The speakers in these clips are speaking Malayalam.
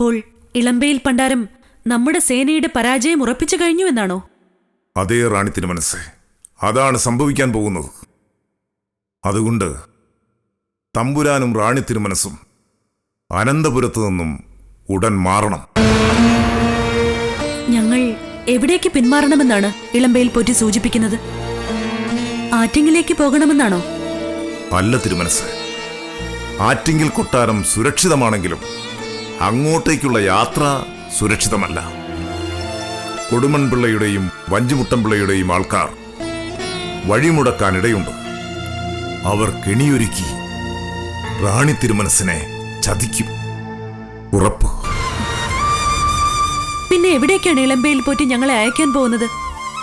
അപ്പോൾ ഇളമ്പയിൽ പണ്ടാരം നമ്മുടെ സേനയുടെ പരാജയം ഉറപ്പിച്ചു കഴിഞ്ഞു എന്നാണോ? അതേ റാണി മനസ്സ് അതാണ് സംഭവിക്കാൻ പോകുന്നത്. അതുകൊണ്ട് തമ്പുരാനും റാണി തിരുമനസും അനന്തപുരത്തു നിന്നും ഉടൻ മാറണം. ഞങ്ങൾ എവിടേക്ക് പിന്മാറണമെന്നാണ് ഇളമ്പയിൽ പോറ്റി സൂചിപ്പിക്കുന്നത്? ആറ്റിങ്ങിലേക്ക് പോകണമെന്നാണോ? അല്ല തിരുമനസ് ആറ്റിങ്ങിൽ കൊട്ടാരം സുരക്ഷിതമാണെങ്കിലും അങ്ങോട്ടേക്കുള്ള യാത്ര സുരക്ഷിതമല്ല. കൊടുമൺ പിള്ളയുടെയും വഞ്ചിമുട്ടൻ പിള്ളയുടെയും ആൾക്കാർ വഴിമുടക്കാനിടയുണ്ട്. അവർ കെണിയൊരുക്കി റാണി തിരുമനസിനെ ചതിക്കും. ഉറപ്പ്. പിന്നെ എവിടേക്കാണ് ഇളമ്പയിൽ പോറ്റി ഞങ്ങളെ അയക്കാൻ പോകുന്നത്?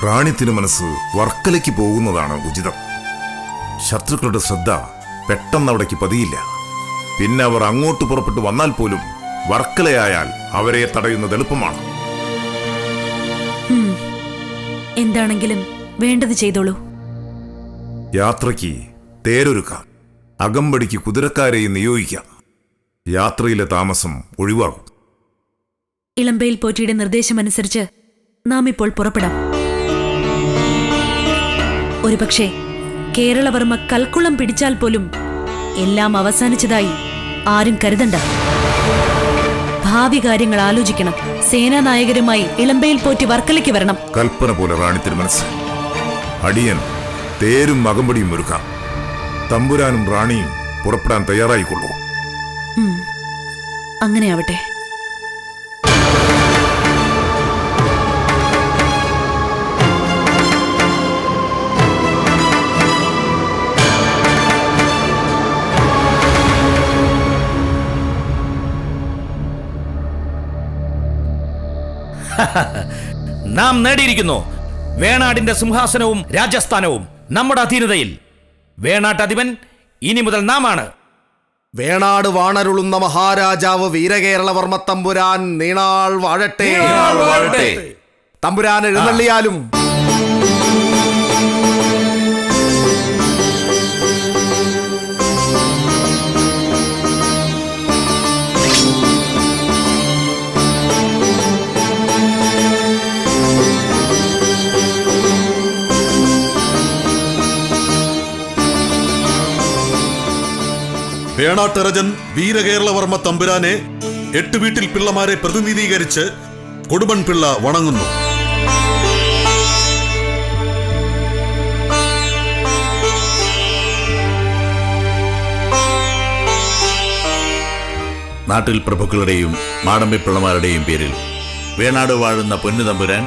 റാണി തിരുമനസ് വർക്കലയ്ക്ക് പോകുന്നതാണ് ഉചിതം. ശത്രുക്കളുടെ ശ്രദ്ധ പെട്ടെന്ന് അവിടേക്ക് പതിയില്ല. പിന്നെ അവർ അങ്ങോട്ട് പുറപ്പെട്ടു വന്നാൽ പോലും വർക്കലയായാൽ അവരെ തടയുന്നത് എളുപ്പമാണ്. എന്താണെങ്കിലും വേണ്ടത് ചെയ്തോളൂ. യാത്രയ്ക്ക് തേരൊരുക്കാം. അകമ്പടിക്ക് കുതിരക്കാരെയും നിയോഗിക്കാം. യാത്രയിലെ താമസം ഒഴിവാകും. ഇളമ്പയിൽ പോറ്റിയുടെ നിർദ്ദേശമനുസരിച്ച് നാം ഇപ്പോൾ പുറപ്പെടാം. ഒരുപക്ഷെ കേരളവർമ്മ കൽക്കുളം പിടിച്ചാൽ പോലും എല്ലാം അവസാനിച്ചതായി ആരും കരുതണ്ട. ഭാവി കാര്യങ്ങൾ ആലോചിക്കണം. സേനാനായകരുമായി ഇളമ്പയിൽ പോറ്റി വർക്കലയ്ക്ക് വരണം. കൽപ്പന പോലെ റാണി തിരുമനസ്. അടിയൻ തേരും അകമ്പടിയും ഒരുക്കാം. തമ്പുരാനും റാണിയും പുറപ്പെടാൻ തയ്യാറായിക്കൊള്ളൂ. അങ്ങനെയാവട്ടെ. അങ്ങനെ ആവട്ടെ നാം നേടിയിരിക്കുന്നു വേണാടിന്റെ സിംഹാസനവും രാജസ്ഥാനവും നമ്മുടെ അധീനതയിൽ. വേണാട്ടധിപൻ ഇനി മുതൽ നാമാണ്. വേണാട് വാണരുളുന്ന മഹാരാജാവ് വീരകേരളവർമ്മ തമ്പുരാൻ നീണാൾ വാഴട്ടെ. വാഴട്ടെ. തമ്പുരാൻ എഴുന്നള്ളിയാലും വേണാട്ടരജൻ വീരകേരളവർമ്മ തമ്പുരാനെ എട്ട് വീട്ടിൽ പിള്ളമാരെ പ്രതിനിധീകരിച്ച് കൊടുമൺ പിള്ള വണങ്ങുന്നു. നാട്ടിൽ പ്രഭുക്കളുടെയും മാടമ്പിപ്പിള്ളമാരുടെയും പേരിൽ വേണാട് വാഴുന്ന പൊന്നു തമ്പുരാൻ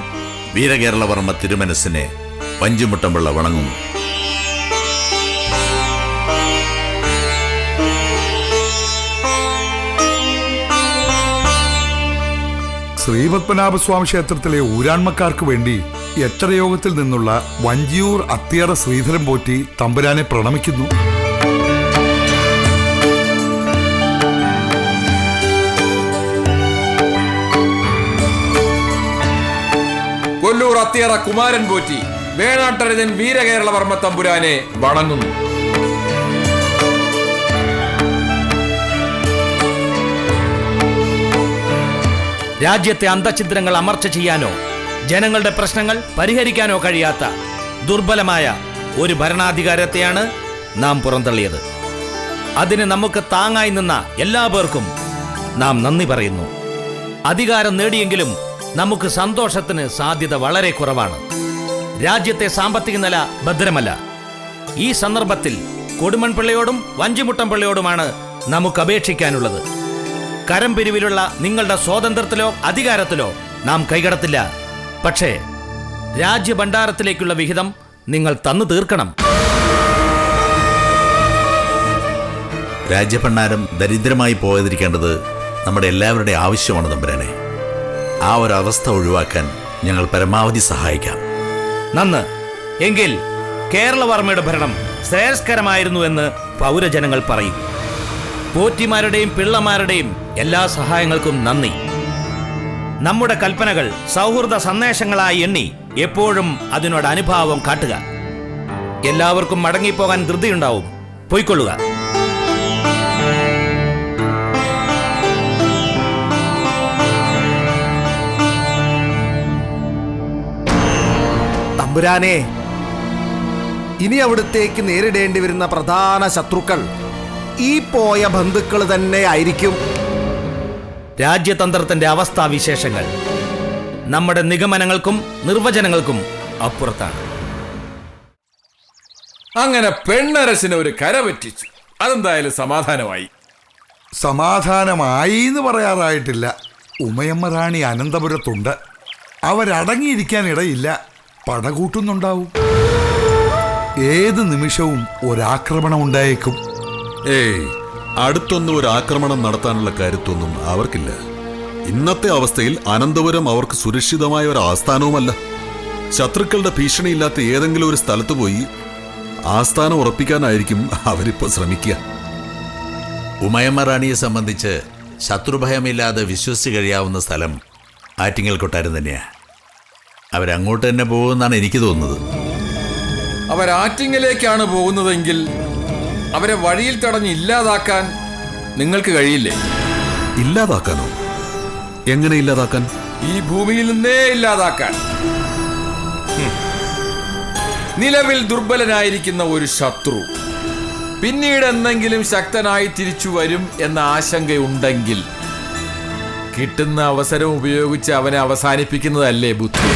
വീരകേരളവർമ്മ തിരുമനസ്സിനെ വഞ്ചിമുട്ടമ്പിള്ള വണങ്ങുന്നു. ശ്രീപത്മനാഭസ്വാമി ക്ഷേത്രത്തിലെ ഊരാൺമക്കാർക്ക് വേണ്ടി യക്ഷരയോഗത്തിൽ നിന്നുള്ള വഞ്ചിയൂർ അത്തിയറ ശ്രീധരൻ പോറ്റി തമ്പുരാനെ പ്രണമിക്കുന്നു. കൊല്ലൂർ അത്തിയറ കുമാരൻ പോറ്റി വേണാട്ടരജൻ വീരകേരളവർമ്മ തമ്പുരാനെ വണങ്ങുന്നു. രാജ്യത്തെ അന്തഛിദ്രങ്ങൾ അമർച്ച ചെയ്യാനോ ജനങ്ങളുടെ പ്രശ്നങ്ങൾ പരിഹരിക്കാനോ കഴിയാത്ത ദുർബലമായ ഒരു ഭരണാധികാരത്തെയാണ് നാം പുറന്തള്ളിയത്. അതിന് നമുക്ക് താങ്ങായി നിന്ന എല്ലാ പേർക്കും നാം നന്ദി പറയുന്നു. അധികാരം നേടിയെങ്കിലും നമുക്ക് സന്തോഷത്തിന് സാധ്യത വളരെ കുറവാണ്. രാജ്യത്തെ സാമ്പത്തിക നില ഭദ്രമല്ല. ഈ സന്ദർഭത്തിൽ കൊടുമൺപിള്ളയോടും വഞ്ചിമുട്ടം പിള്ളയോടുമാണ് നമുക്ക് അപേക്ഷിക്കാനുള്ളത്. കരം പിരിവിലുള്ള നിങ്ങളുടെ സ്വാതന്ത്ര്യത്തിലോ അധികാരത്തിലോ നാം കൈകടത്തില്ല. പക്ഷേ രാജ്യഭണ്ഡാരത്തിലേക്കുള്ള വിഹിതം നിങ്ങൾ തന്നു തീർക്കണം. രാജ്യഭണ്ഡാരം ദരിദ്രമായി പോകാതിരിക്കേണ്ടത് നമ്മുടെ എല്ലാവരുടെ ആവശ്യമാണ് തമ്പുരാനെ ആ ഒരു അവസ്ഥ ഒഴിവാക്കാൻ ഞങ്ങൾ പരമാവധി സഹായിക്കാം. നന്ന് എങ്കിൽ കേരളവർമ്മയുടെ ഭരണം ശ്രേയസ്കരമായിരുന്നു എന്ന് പൗരജനങ്ങൾ പറയും. പോറ്റിമാരുടെയും പിള്ളമാരുടെയും എല്ലാ സഹായങ്ങൾക്കും നന്ദി. നമ്മുടെ കൽപ്പനകൾ സൗഹൃദ സന്ദേശങ്ങളായി എണ്ണി എപ്പോഴും അതിനോട് അനുഭാവം കാട്ടുക. എല്ലാവർക്കും മടങ്ങിപ്പോകാൻ ധൃതിയുണ്ടാവും. പൊയ്ക്കൊള്ളുക. തമ്പുരാനെ ഇനി അവിടത്തേക്ക് നേരിടേണ്ടി വരുന്ന പ്രധാന ശത്രുക്കൾ ഈ പോയ ബന്ധുക്കൾ തന്നെ ആയിരിക്കും. രാജ്യതന്ത്രത്തിന്റെ അവസ്ഥാ വിശേഷങ്ങൾ നമ്മുടെ നിഗമനങ്ങൾക്കും നിർവചനങ്ങൾക്കും അപ്പുറത്താണ്. അങ്ങനെ പെണ്ണരസിനെ ഒരു കര പറ്റിച്ചു. അതെന്തായാലും സമാധാനമായി. സമാധാനമായി എന്ന് പറയാറായിട്ടില്ല. ഉമയമ്മ റാണി അനന്തപുരത്തുണ്ട്. അവരടങ്ങിയിരിക്കാൻ ഇടയില്ല. പടകൂട്ടുന്നുണ്ടാവും. ഏത് നിമിഷവും ഒരാക്രമണം ഉണ്ടായേക്കും. ഏയ് അടുത്തൊന്നും ഒരു ആക്രമണം നടത്താനുള്ള കാര്യത്തൊന്നും അവർക്കില്ല. ഇന്നത്തെ അവസ്ഥയിൽ അനന്തപുരം അവർക്ക് സുരക്ഷിതമായ ഒരു ആസ്ഥാനവുമല്ല. ശത്രുക്കളുടെ ഭീഷണിയില്ലാത്ത ഏതെങ്കിലും ഒരു സ്ഥലത്ത് പോയി ആസ്ഥാനം ഉറപ്പിക്കാനായിരിക്കും അവരിപ്പോ ശ്രമിക്കുക. ഉമയമ്മ റാണിയെ സംബന്ധിച്ച് ശത്രുഭയമില്ലാതെ വിശ്വസിച്ച് കഴിയാവുന്ന സ്ഥലം ആറ്റിങ്ങൽ കൊട്ടാരം തന്നെയാ. അവരങ്ങോട്ട് തന്നെ പോകുമെന്നാണ് എനിക്ക് തോന്നുന്നത്. അവരാറ്റിങ്ങിലേക്കാണ് പോകുന്നതെങ്കിൽ അവരെ വഴിയിൽ തടഞ്ഞ് ഇല്ലാതാക്കാൻ നിങ്ങൾക്ക് കഴിയില്ലേ? ഇല്ലാതാക്കാനോ? എങ്ങനെ ഇല്ലാതാക്കാൻ? ഈ ഭൂമിയിൽ നിന്നേ ഇല്ലാതാക്കാൻ. നിലവിൽ ദുർബലനായിരിക്കുന്ന ഒരു ശത്രു പിന്നീട് എന്തെങ്കിലും ശക്തനായി തിരിച്ചു വരും എന്ന ആശങ്കയുണ്ടെങ്കിൽ കിട്ടുന്ന അവസരം ഉപയോഗിച്ച് അവനെ അവസാനിപ്പിക്കുന്നതല്ലേ ബുദ്ധി?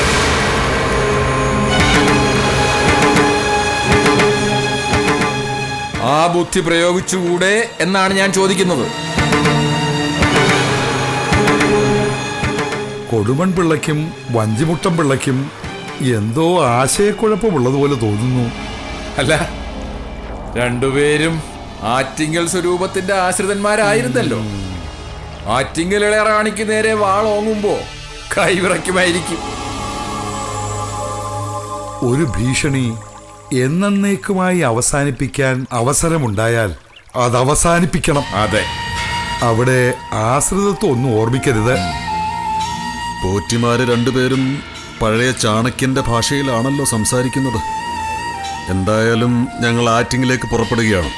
ആ ബുദ്ധി പ്രയോഗിച്ചുകൂടെ എന്നാണ് ഞാൻ ചോദിക്കുന്നത്. കൊടുമൺ പിള്ളയ്ക്കും വഞ്ചിമുട്ടം പിള്ളയ്ക്കും എന്തോ ആശയക്കുഴപ്പമുള്ളതുപോലെ തോന്നുന്നു. അല്ല രണ്ടുപേരും ആറ്റിങ്ങൽ സ്വരൂപത്തിന്റെ ആശ്രിതന്മാരായിരുന്നല്ലോ. ആറ്റിങ്ങൽ ഇളയറാണിക്ക് നേരെ വാളോങ്ങുമ്പോ കൈവിറയ്ക്കുമായിരിക്കും. ഒരു ഭീഷണി എന്നേക്കുമായി അവസാനിപ്പിക്കാൻ അവസരമുണ്ടായാൽ അത് അവസാനിപ്പിക്കണം അതെ. അവിടെ ആശ്രിതത്വം ഒന്നും ഓർമ്മിക്കരുത്. പോറ്റിമാര് രണ്ടുപേരും പഴയ ചാണക്യന്റെ ഭാഷയിലാണല്ലോ സംസാരിക്കുന്നത്. എന്തായാലും ഞങ്ങൾ ആറ്റിങ്ങിലേക്ക് പുറപ്പെടുകയാണ്.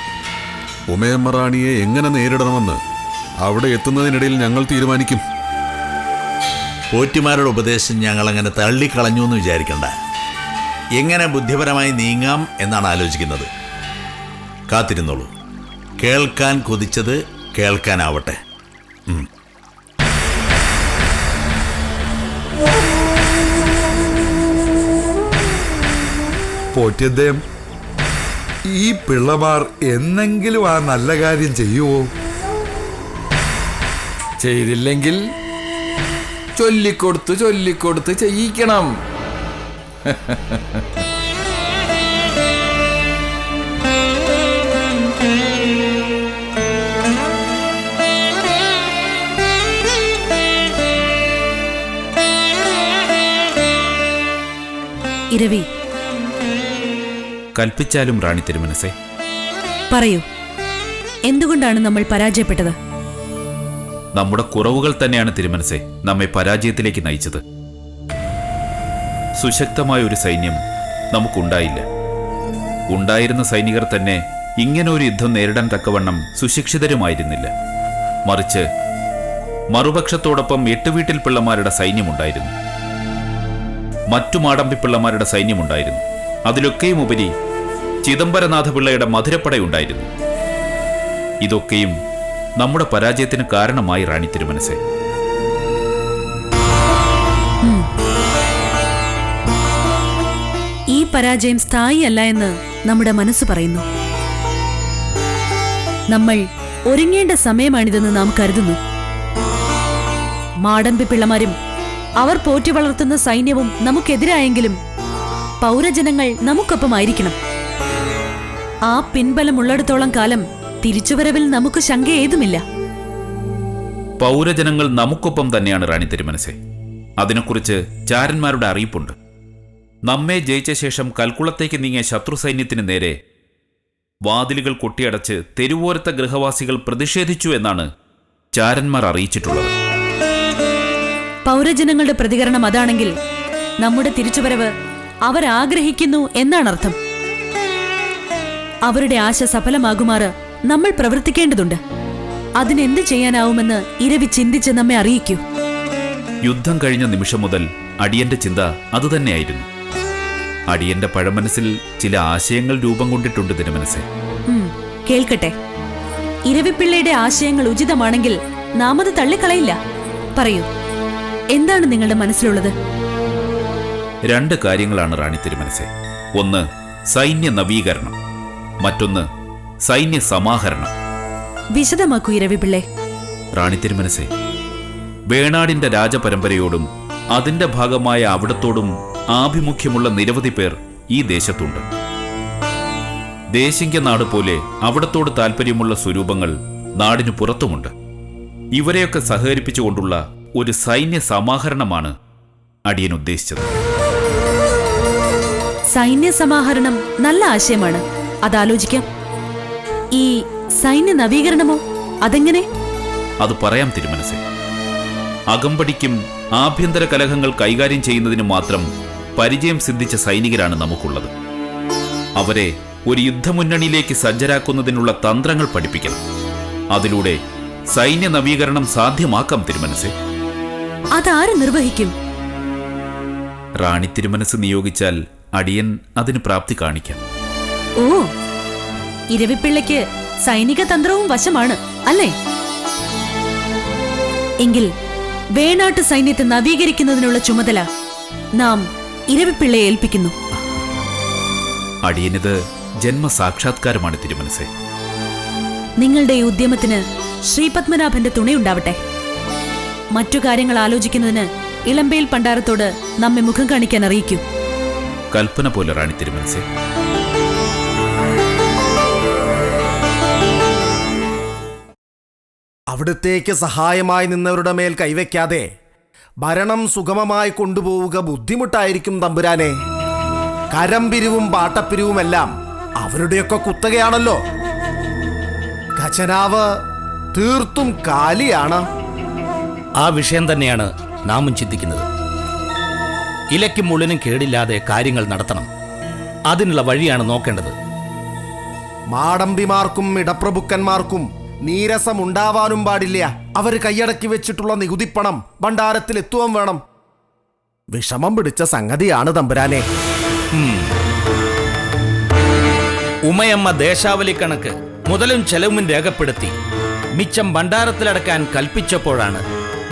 ഉമയമ്മ റാണിയെ എങ്ങനെ നേരിടണമെന്ന് അവിടെ എത്തുന്നതിനിടയിൽ ഞങ്ങൾ തീരുമാനിക്കും. പോറ്റിമാരുടെ ഉപദേശം ഞങ്ങൾ അങ്ങനെ തള്ളിക്കളഞ്ഞു എന്ന് വിചാരിക്കണ്ട. എങ്ങനെ ബുദ്ധിപരമായി നീങ്ങാം എന്നാണ് ആലോചിക്കുന്നത്. കാത്തിരുന്നോളൂ. കേൾക്കാൻ കൊതിച്ചത് കേൾക്കാനാവട്ടെ. പോറ്റിയദ്ദേഹം ഈ പിള്ളമാർ എന്നെങ്കിലും ആ നല്ല കാര്യം ചെയ്യുവോ? ചെയ്തില്ലെങ്കിൽ ചൊല്ലിക്കൊടുത്ത് ചൊല്ലിക്കൊടുത്ത് ചെയ്യിക്കണം. ഇരവി കൽപ്പിച്ചാലും റാണി തിരുമനസേ. പറയൂ എന്തുകൊണ്ടാണ് നമ്മൾ പരാജയപ്പെട്ടത്? നമ്മുടെ കുറവുകൾ തന്നെയാണ് തിരുമനസേ നമ്മെ പരാജയത്തിലേക്ക് നയിച്ചത്. സുശക്തമായ ഒരു സൈന്യം നമുക്കുണ്ടായില്ല. ഉണ്ടായിരുന്ന സൈനികർ തന്നെ ഇങ്ങനെ ഒരു യുദ്ധം നേരിടാൻ തക്കവണ്ണം സുശിക്ഷിതരുമായിരുന്നില്ല. മറിച്ച് മറുപക്ഷത്തോടൊപ്പം എട്ടുവീട്ടിൽ പിള്ളമാരുടെ സൈന്യമുണ്ടായിരുന്നു. മറ്റു മാടമ്പി പിള്ളമാരുടെ സൈന്യമുണ്ടായിരുന്നു. അതിലൊക്കെയും ഉപരി ചിദംബരനാഥ പിള്ളയുടെ മധുരപ്പടയുണ്ടായിരുന്നു. ഇതൊക്കെയും നമ്മുടെ പരാജയത്തിന് കാരണമായി റാണി തിരുമനസേ. പരാജയം സ്ഥായിയല്ല എന്ന് നമ്മുടെ മനസ്സ് പറയുന്നു. നമ്മൾ ഒരുങ്ങേണ്ട സമയമാണിതെന്ന് നാം കരുതുന്നു. മാടമ്പി പിള്ളമാരും അവർ പോറ്റി വളർത്തുന്ന സൈന്യവും നമുക്കെതിരായെങ്കിലും പൗരജനങ്ങൾ നമുക്കൊപ്പമായിരിക്കണം. ആ പിൻബലമുള്ളിടത്തോളം കാലം തിരിച്ചുവരവിൽ നമുക്ക് ശങ്ക ഏതുമില്ല പൗരജനങ്ങൾ നമുക്കൊപ്പം തന്നെയാണ് റാണി തിരുമനസേ. അതിനെക്കുറിച്ച് ചാരന്മാരുടെ അറിയിപ്പുണ്ട്. നമ്മെ ജയിച്ച ശേഷം കൽക്കുളത്തേക്ക് നീങ്ങിയ ശത്രു സൈന്യത്തിന് നേരെ വാതിലുകൾ കൊട്ടിയടച്ച് തെരുവോരത്തെ ഗൃഹവാസികൾ പ്രതിഷേധിച്ചു എന്നാണ് ചാരന്മാർ അറിയിച്ചിട്ടുള്ളത്. പൗരജനങ്ങളുടെ പ്രതികരണം അതാണെങ്കിൽ നമ്മുടെ തിരിച്ചുവരവ് അവരാഗ്രഹിക്കുന്നു എന്നാണ് അർത്ഥം അവരുടെ ആശ സഫലമാകുമാറ് നമ്മൾ പ്രവർത്തിക്കേണ്ടതുണ്ട്. അതിനെന്ത് ചെയ്യാനാവുമെന്ന് ഇരവി ചിന്തിച്ച് നമ്മെ അറിയിക്കൂ. യുദ്ധം കഴിഞ്ഞ നിമിഷം മുതൽ അടിയന്റെ ചിന്ത അതുതന്നെയായിരുന്നു. അടിയന്റെ പഴമനസ്സിൽ ചില ആശയങ്ങൾ രൂപം കൊണ്ടിട്ടുണ്ട് തിരുമനസെ ഉം, കേൾക്കട്ടെ. ഇരവിപ്പിള്ളയുടെ ആശയങ്ങൾ ഉചിതമാണെങ്കിൽ നാം അത് തള്ളിക്കളയില്ല. പറയൂ എന്താണ് നിങ്ങളുടെ മനസ്സിലുള്ളത്? രണ്ട് കാര്യങ്ങളാണ് റാണി തിരുമനസെ ഒന്ന് സൈന്യ നവീകരണം. മറ്റൊന്ന് സൈന്യ സമാഹരണം. വിശദമാക്കൂ ഇരവിപിള്ളെ റാണി തിരുമനസെ വേണാടിന്റെ രാജപരമ്പരയോടും അതിന്റെ ഭാഗമായ അവിടത്തോടും ആഭിമുഖ്യമുള്ള നിരവധി പേർ ഈ ദേശത്തുണ്ട്. ദേശിങ്ക നാട് പോലെ അവിടത്തോട് താല്പര്യമുള്ള സ്വരൂപങ്ങൾ നാടിനു പുറത്തുമുണ്ട്. ഇവരെയൊക്കെ സഹകരിപ്പിച്ചുകൊണ്ടുള്ള ഒരു സൈന്യ സമാഹരണമാണ് അടിയൻ ഉദ്ദേശിച്ചത്. സൈന്യ സമാഹരണം നല്ല ആശയമാണ്. അതാലോചിക്കാം. ഈ സൈന്യ നവീകരണമോ? അതെങ്ങനെ? അത് പറയാം തിരുമനസ്. അകമ്പടിക്കും ആഭ്യന്തര കലഹങ്ങൾ കൈകാര്യം ചെയ്യുന്നതിന് മാത്രം പരിചയം സിദ്ധിച്ച സൈനികരാണ് നമുക്കുള്ളത്. അവരെ ഒരു യുദ്ധമുന്നണിയിലേക്ക് സജ്ജരാക്കുന്നതിനുള്ള തന്ത്രങ്ങൾ പഠിപ്പിക്കണം. അതിലൂടെ സൈന്യ നവീകരണം സാധ്യമാക്കാം തിരുമനസ്. അതാര് നിർവഹിക്കും? റാണി തിരുമനസ് നിയോഗിച്ചാൽ അടിയൻ അതിന് പ്രാപ്തി കാണിക്കാം. ഓ ഇരവിപ്പിള്ളയ്ക്ക് സൈനിക തന്ത്രവും വശമാണ് അല്ലേ? എങ്കിൽ വേണാട്ട് സൈന്യത്തെ നവീകരിക്കുന്നതിനുള്ള ചുമതല നാം ഇരവിപ്പിള്ളയെ ഏൽപ്പിക്കുന്നു. അടിയനിത് ജന്മസാക്ഷാത്കാരമാണ് തിരുമനസെ. നിങ്ങളുടെ ഈ ഉദ്യമത്തിന് ശ്രീപത്മനാഭന്റെ തുണയുണ്ടാവട്ടെ. മറ്റു കാര്യങ്ങൾ ആലോചിക്കുന്നതിന് ഇളമ്പയിൽ പണ്ടാരത്തോട് നമ്മെ മുഖം കാണിക്കാൻ അറിയിക്കൂ. കൽപ്പന പോലെ റാണി തിരുമനസെ. അവിടത്തേക്ക് സഹായമായി നിന്നവരുടെ മേൽ കൈവയ്ക്കാതെ ഭരണം സുഗമമായി കൊണ്ടുപോവുക ബുദ്ധിമുട്ടായിരിക്കും തമ്പുരാനെ. കരംപിരിവും പാട്ടപ്പിരിവുമെല്ലാം അവരുടെയൊക്കെ കുത്തകയാണല്ലോ. ഖജനാവ് തീർത്തും കാലിയാണ്. ആ വിഷയം തന്നെയാണ് നാമും ചിന്തിക്കുന്നത്. ഇലയ്ക്കും മുള്ളിനും കേടില്ലാതെ കാര്യങ്ങൾ നടത്തണം. അതിനുള്ള വഴിയാണ് നോക്കേണ്ടത്. മാടമ്പിമാർക്കും ഇടപ്രഭുക്കന്മാർക്കും നീരസമുണ്ടാവാനും പാടില്ല. അവർ കൈയടക്കി വെച്ചിട്ടുള്ള നികുതിപ്പണം ഭണ്ഡാരത്തിൽ എത്തുവാൻ വേണം. വിഷമം പിടിച്ച സംഗതിയാണ് തമ്പുരാനെ. ഉമയമ്മ ദേശാവലി കണക്ക് മുതലും ചെലവും രേഖപ്പെടുത്തി. മിച്ചം ഭണ്ഡാരത്തിലടക്കാൻ കൽപ്പിച്ചപ്പോഴാണ്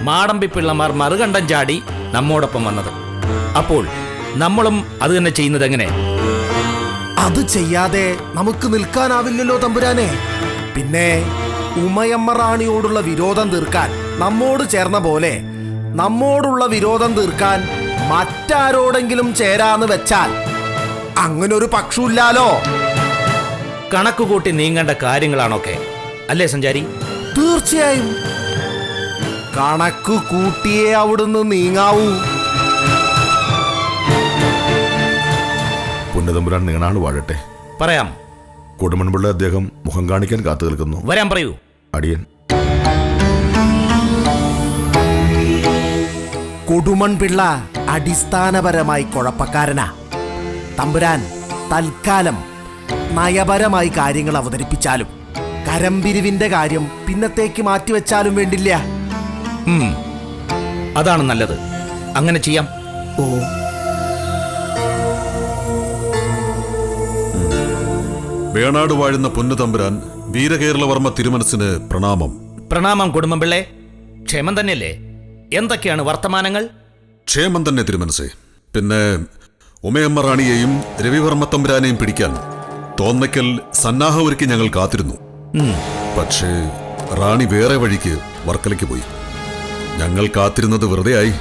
മാടമ്പി പിള്ളമാർ മറുകണ്ടം ചാടി നമ്മോടൊപ്പം വന്നത്. അപ്പോൾ നമ്മളും അത് തന്നെ ചെയ്യുന്നത് എങ്ങനെ? അത് ചെയ്യാതെ നമുക്ക് നിൽക്കാനാവില്ലല്ലോ തമ്പുരാനെ. പിന്നെ ഉമയമ്മ റാണിയോടുള്ള വിരോധം തീർക്കാൻ നമ്മോട് ചേർന്ന പോലെ നമ്മോടുള്ള വിരോധം തീർക്കാൻ മറ്റാരോടെങ്കിലും ചേരാന്ന് വെച്ചാൽ അങ്ങനൊരു പക്ഷമില്ലാലോ കണക്കുകൂട്ടി നീങ്ങേണ്ട കാര്യങ്ങളാണൊക്കെ. അല്ലേ സഞ്ചാരി? തീർച്ചയായും. കണക്ക് കൂട്ടിയേ അവിടുന്ന് നീങ്ങാവൂ. പുന്നതമ്പുരാൻ നീണാൾ വാഴട്ടെ. പറയാം. കൊടുമൺപിള്ള അദ്ദേഹം മുഖം കാണിക്കാൻ കാത്തു നിൽക്കുന്നു. വരാൻ പറയൂ. അടിയൻ. കൊടുമൺ പിള്ള അടിസ്ഥാനപരമായി കുഴപ്പക്കാരനാ. തമ്പുരാൻ തൽക്കാലം നയപരമായി കാര്യങ്ങൾ അവതരിപ്പിച്ചാലും കരംപിരിവിന്റെ കാര്യം പിന്നത്തേക്ക് മാറ്റിവെച്ചാലും വേണ്ടില്ല. അതാണ് നല്ലത്. അങ്ങനെ ചെയ്യാം. ഓ. വേണാട് വാഴുന്ന പൊന്നുതമ്പുരാൻ വീരകേരളവർമ്മ തിരുമനസിന് പ്രണാമം. പ്രണാമം കുടുംബപിള്ളേ ക്ഷേമം തന്നെയല്ലേ? എന്തൊക്കെയാണ് വർത്തമാനങ്ങൾ? ക്ഷേമം തന്നെ തിരുമനസേ പിന്നെ ഉമയമ്മ റാണിയെയും രവിവർമ്മ തമ്പുരാനെയും പിടിക്കാൻ തോന്നയ്ക്കൽ സന്നാഹമൊരുക്കി ഞങ്ങൾ കാത്തിരുന്നു. പക്ഷേ റാണി വേറെ വഴിക്ക് വർക്കലയ്ക്ക് പോയി. ഞങ്ങൾ കാത്തിരുന്നത് വെറുതെയായി.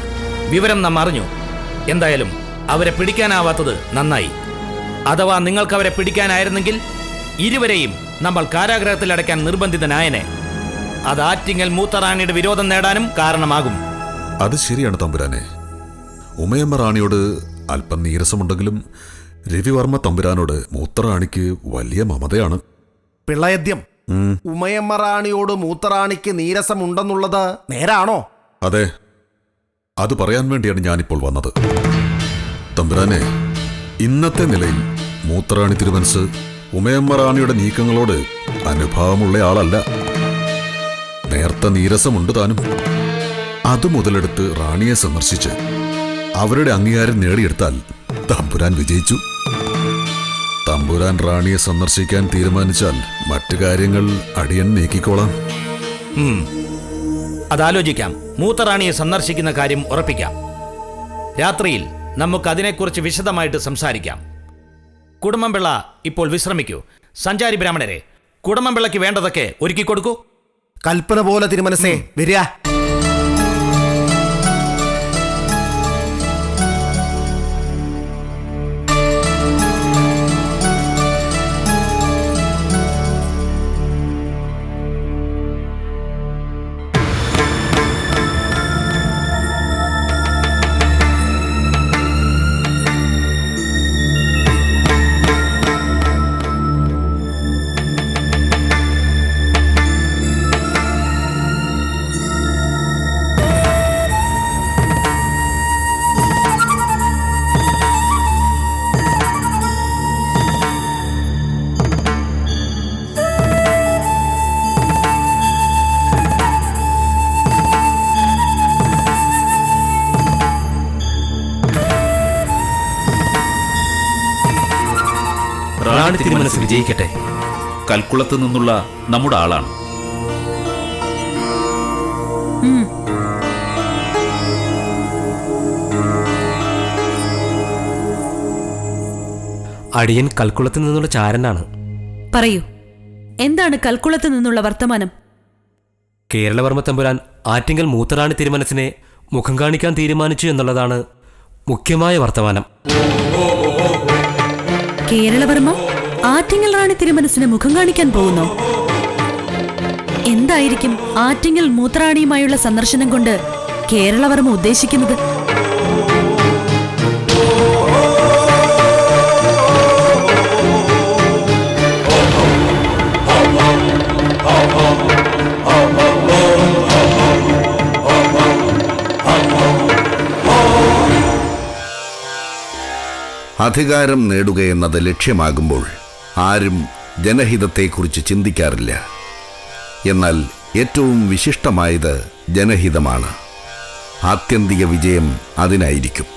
വിവരം നാം അറിഞ്ഞു. എന്തായാലും അവരെ പിടിക്കാനാവാത്തത് നന്നായി. അഥവാ നിങ്ങൾക്ക് അവരെ പിടിക്കാനായിരുന്നെങ്കിൽ ഇരുവരെയും നമ്മൾ കാരാഗ്രഹത്തിൽ അടയ്ക്കാൻ നിർബന്ധിതനായനെ അത് ആറ്റിങ്ങൽ മൂത്തറാണിയുടെ വിരോധം നേടാനും കാരണമാകും. അത് ശരിയാണ് തമ്പുരാനെ. ഉമയമ്മ റാണിയോട് അല്പം നീരസമുണ്ടെങ്കിലും രവിവർമ്മ തമ്പുരാനോട് മൂത്തറാണിക്ക് വലിയ മമതയാണ്. പിള്ളയദ്യം. ഉമയമ്മ റാണിയോട് മൂത്തറാണിക്ക് നീരസമുണ്ടെന്നുള്ളത് നേരാണോ? അതെ. അത് പറയാൻ വേണ്ടിയാണ് ഞാനിപ്പോൾ വന്നത്. തമ്പുരാനെ ഇന്നത്തെ നിലയിൽ മൂത്തറാണി തിരുമനസ് ഉമയമ്മ റാണിയുടെ നീക്കങ്ങളോട് അനുഭാവമുള്ള ആളല്ല. നേർത്ത നീരസമുണ്ട് താനും. അത് മുതലെടുത്ത് റാണിയെ സന്ദർശിച്ച് അവരുടെ അംഗീകാരം നേടിയെടുത്താൽ തമ്പുരാൻ വിജയിച്ചു. തമ്പുരാൻ റാണിയെ സന്ദർശിക്കാൻ തീരുമാനിച്ചാൽ മറ്റു കാര്യങ്ങൾ അടിയൻ നീക്കിക്കോളാം. അതാലോചിക്കാം. മൂത്ത റാണിയെ സന്ദർശിക്കുന്ന കാര്യം ഉറപ്പിക്കാം. രാത്രിയിൽ നമുക്ക് അതിനെക്കുറിച്ച് വിശദമായിട്ട് സംസാരിക്കാം. കുടുംബംപിള്ള ഇപ്പോൾ വിശ്രമിക്കൂ. സഞ്ചാരി ബ്രാഹ്മണരെ കുടുംബംപിള്ളയ്ക്ക് വേണ്ടതൊക്കെ ഒരുക്കി കൊടുക്കൂ കൽപ്പന പോലെ തിരുമനസേ വരിക. റാണി തിരുമനസ് വിജയിക്കട്ടെ. കൽക്കുളത്ത് നിന്നുള്ള നമ്മുടെ ആളാണ്. അടിയൻ കൽക്കുളത്തിൽ നിന്നുള്ള ചാരനാണ്. പറയൂ. എന്താണ് കൽക്കുളത്ത് നിന്നുള്ള വർത്തമാനം? കേരളവർമ്മ തമ്പുരാൻ ആറ്റിങ്കൽ മൂത്തറാണി തിരുമനസിനെ മുഖം കാണിക്കാൻ തീരുമാനിച്ചു എന്നുള്ളതാണ് മുഖ്യമായ വർത്തമാനം. കേരളവർമ്മ? ആറ്റിങ്ങൽ റാണി തിരുമനസിന് മുഖം കാണിക്കാൻ പോകുന്നു. എന്തായിരിക്കും ആറ്റിങ്ങൽ മൂത്രാണിയുമായുള്ള സന്ദർശനം കൊണ്ട് കേരളവർമ്മ ഉദ്ദേശിക്കുന്നത്? അധികാരം നേടുകയെന്നത് ലക്ഷ്യമാകുമ്പോൾ ആരും ജനഹിതത്തെക്കുറിച്ച് ചിന്തിക്കാറില്ല. എന്നാൽ ഏറ്റവും വിശിഷ്ടമായത് ജനഹിതമാണ്. ആത്യന്തിക വിജയം അതിനായിരിക്കും.